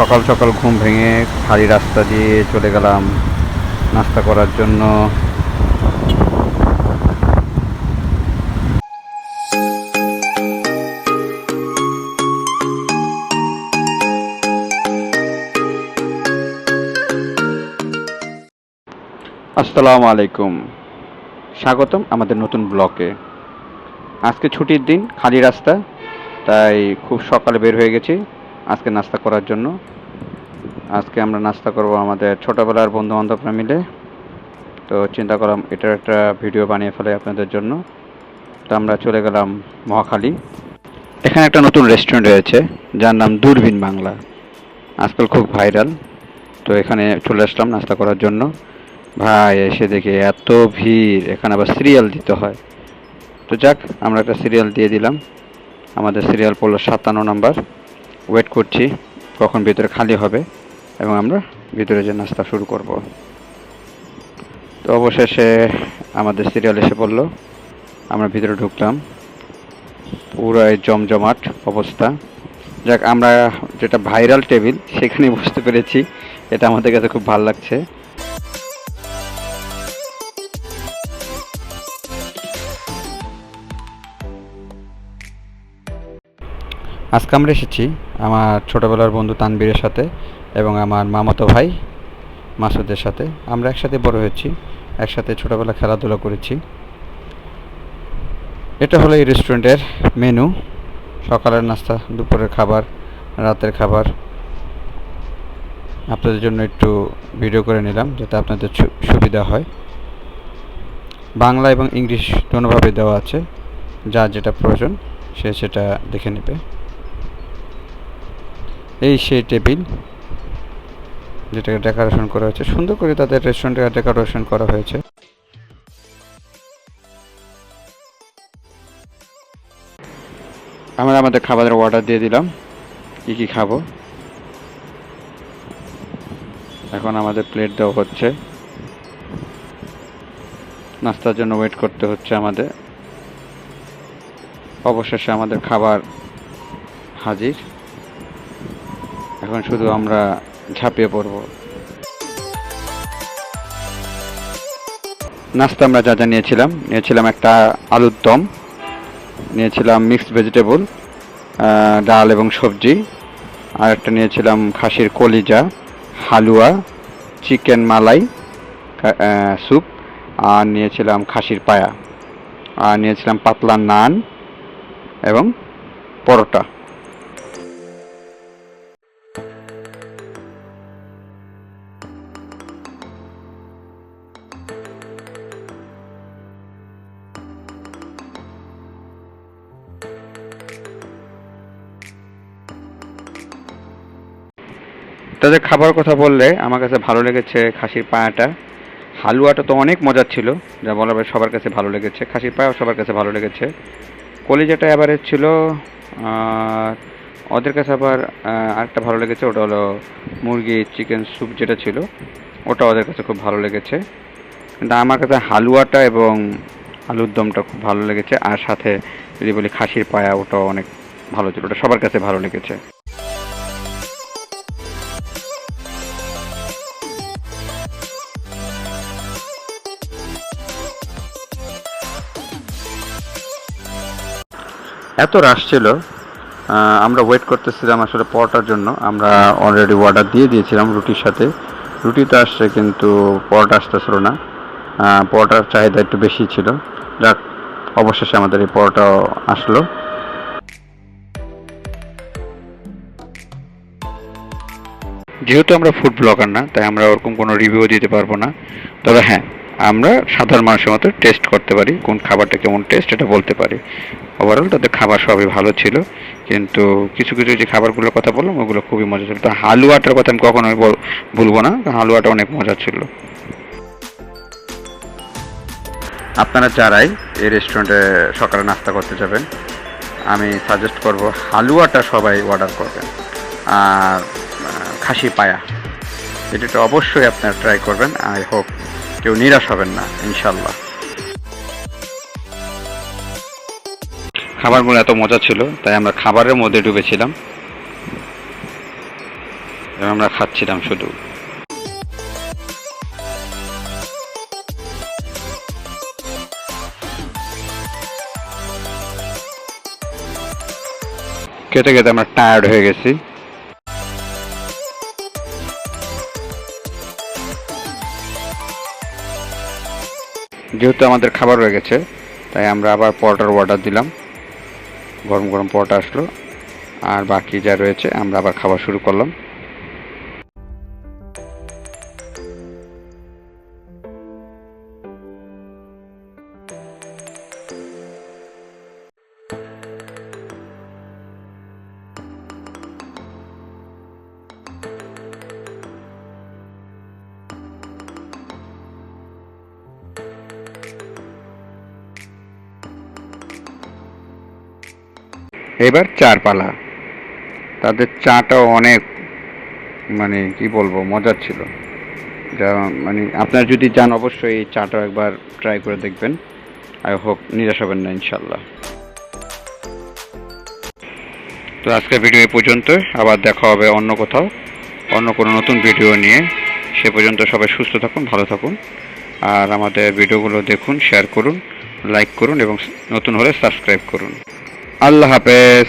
সকাল সকাল ঘুম ভেঙে খালি রাস্তা দিয়ে চলে গেলাম নাস্তা করার জন্য। আসসালামু আলাইকুম। স্বাগতম আমাদের নতুন ব্লকে। আজকে ছুটির দিন, খালি রাস্তা, তাই খুব সকালে বের হয়ে গেছি। আজকে নাস্তা করার জন্য। আজকে আমরা নাস্তা করব আমাদের ছোটোবেলার বন্ধু বান্ধবরা মিলে। তো চিন্তা করলাম এটার একটা ভিডিও বানিয়ে ফেলে আপনাদের জন্য। তো আমরা চলে গেলাম মহাখালী। এখানে একটা নতুন রেস্টুরেন্ট রয়েছে, যার নাম দূরবীন বাংলা। আজকাল খুব ভাইরাল তো এখানে চলে আসলাম নাস্তা করার জন্য। ভাই, এসে দেখে এত ভিড়। এখানে আবার সিরিয়াল দিতে হয়। তো যাক, আমরা একটা সিরিয়াল দিয়ে দিলাম। আমাদের সিরিয়াল পড়ল সাতান্ন নাম্বার ওয়েট করছি কখন ভিতরে খালি হবে এবং আমরা ভিতরে যে নাস্তা শুরু করব। তো অবশেষে আমাদের সিরিয়াল এসে পড়ল। আমরা ভিতরে ঢুকলাম। পুরাই জমজমাট অবস্থা। যাক, আমরা যেটা ভাইরাল টেবিল সেখানে বুঝতে পেরেছি। এটা আমাদের কাছে খুব ভালো লাগছে। আজকে আমরা এসেছি আমার ছোটোবেলার বন্ধু তানবীরের সাথে এবং আমার মামাতো ভাই মাসুদের সাথে। আমরা একসাথে বড় হয়েছি, একসাথে ছোটোবেলা খেলাধুলা করেছি। এটা হলো এই রেস্টুরেন্টের মেনু, সকালের নাস্তা, দুপুরের খাবার, রাতের খাবার। আপনাদের জন্য একটু ভিডিও করে নিলাম যাতে আপনাদের সুবিধা হয়। বাংলা এবং ইংলিশ দোনোভাবে দেওয়া আছে যার যেটা প্রয়োজন সে সেটা দেখে নেবে। এই সেই টেবিল, যেটাকে ডেকোরেশন করা হয়েছে। সুন্দর করে তাদের রেস্টুরেন্টে ডেকোরেশন করা হয়েছে। আমরা আমাদের খাবারের অর্ডার দিয়ে দিলাম। কি কি খাব? এখন আমাদের প্লেট দেওয়া হচ্ছে। নাস্তার জন্য ওয়েট করতে হচ্ছে আমাদের। অবশেষে আমাদের খাবার হাজির। এখন শুধু আমরা ঝাঁপিয়ে পড়ব। নাস্তা আমরা যা যা নিয়েছিলাম নিয়েছিলাম একটা আলুর দম, নিয়েছিলাম মিক্সড ভেজিটেবল ডাল এবং সবজি, আর একটা নিয়েছিলাম খাসির কলিজা, হালুয়া, চিকেন মালাই স্যুপ, আর নিয়েছিলাম খাসির পায়া, আর নিয়েছিলাম পাতলা নান এবং পরোটা। তাদের খাবার কথা বললে আমার কাছে ভালো লেগেছে খাসির পায়াটা। হালুয়াটা তো অনেক মজার ছিল, যা বলা যায় সবার কাছে ভালো লেগেছে। খাসির পায়াও সবার কাছে ভালো লেগেছে। কলিজাটা অ্যাভারেজ ছিল ওদের কাছে আবার আরেকটা ভালো লেগেছে, ওটা হলো মুরগি চিকেন স্যুপ যেটা ছিল, ওটা ওদের কাছে খুব ভালো লেগেছে। কিন্তু আমার কাছে হালুয়াটা এবং আলুর দমটা খুব ভালো লেগেছে, আর সাথে যদি বলি খাসির পায়া, ওটাও অনেক ভালো ছিল, ওটা সবার কাছে ভালো লেগেছে। এত রাশ ছিল আমরা ওয়েট করতেছিলাম আসলে পরোটার জন্য। আমরা অলরেডি অর্ডার দিয়ে দিয়েছিলাম রুটির সাথে। রুটি তো আসছে কিন্তু পরোটা আসতেছিল না। পরোটার চাহিদা একটু বেশি ছিল। যাক, অবশেষে আমাদের এই পরোটাও আসলো। যেহেতু আমরা ফুড ব্লগার না, তাই আমরা ওরকম কোনো রিভিউ দিতে পারব না। তবে হ্যাঁ আমরা সাধারণ মানুষের মতো টেস্ট করতে পারি, কোন খাবারটা কেমন টেস্ট এটা বলতে পারি। ওভারঅল তাদের খাবার সবই ভালো ছিল, কিন্তু কিছু কিছু যে খাবারগুলোর কথা বললাম, ওগুলো খুবই মজা ছিল। তো হালুয়াটার কথা আমি কখনোই ভুলবো না হালুয়াটা অনেক মজা ছিল। আপনারা যারাই এই রেস্টুরেন্টে সকালে নাস্তা করতে যাবেন, আমি সাজেস্ট করব হালুয়াটা সবাই অর্ডার করবেন। আর খাসি পায়া। এটাটা অবশ্যই আপনারা ট্রাই করবেন আই হোপ কেউ নিরাশ হবেন না ইনশাল্লাহ খাবারগুলো এত মজা ছিল, তাই আমরা খাবারের মধ্যে ডুবেছিলাম। আমরা খাচ্ছিলাম শুধু। খেতে খেতে আমরা টায়ার্ড হয়ে গেছি। যেহেতু আমাদের খাবার হয়ে গেছে, তাই আমরা আবার পরোটার অর্ডার দিলাম। গরম গরম পরোটা আসলো। আর বাকি যা রয়েছে, আমরা আবার খাবার শুরু করলাম। এবার চার পালা তাদের চাটাও অনেক মানে কি বলব, মজার ছিল। যা মানে আপনার যদি যান অবশ্যই এই চাটাও একবার ট্রাই করে দেখবেন। আই হোপ নিরাশ হবেন না ইনশাল্লাহ তো আজকের ভিডিও এই পর্যন্ত আবার দেখা হবে অন্য কোথাও, অন্য কোনো নতুন ভিডিও নিয়ে। সে পর্যন্ত সবাই সুস্থ থাকুন, ভালো থাকুন। আর আমাদের ভিডিওগুলো দেখুন শেয়ার করুন লাইক করুন এবং নতুন হলে সাবস্ক্রাইব করুন। আল্লাহ হাফেজ।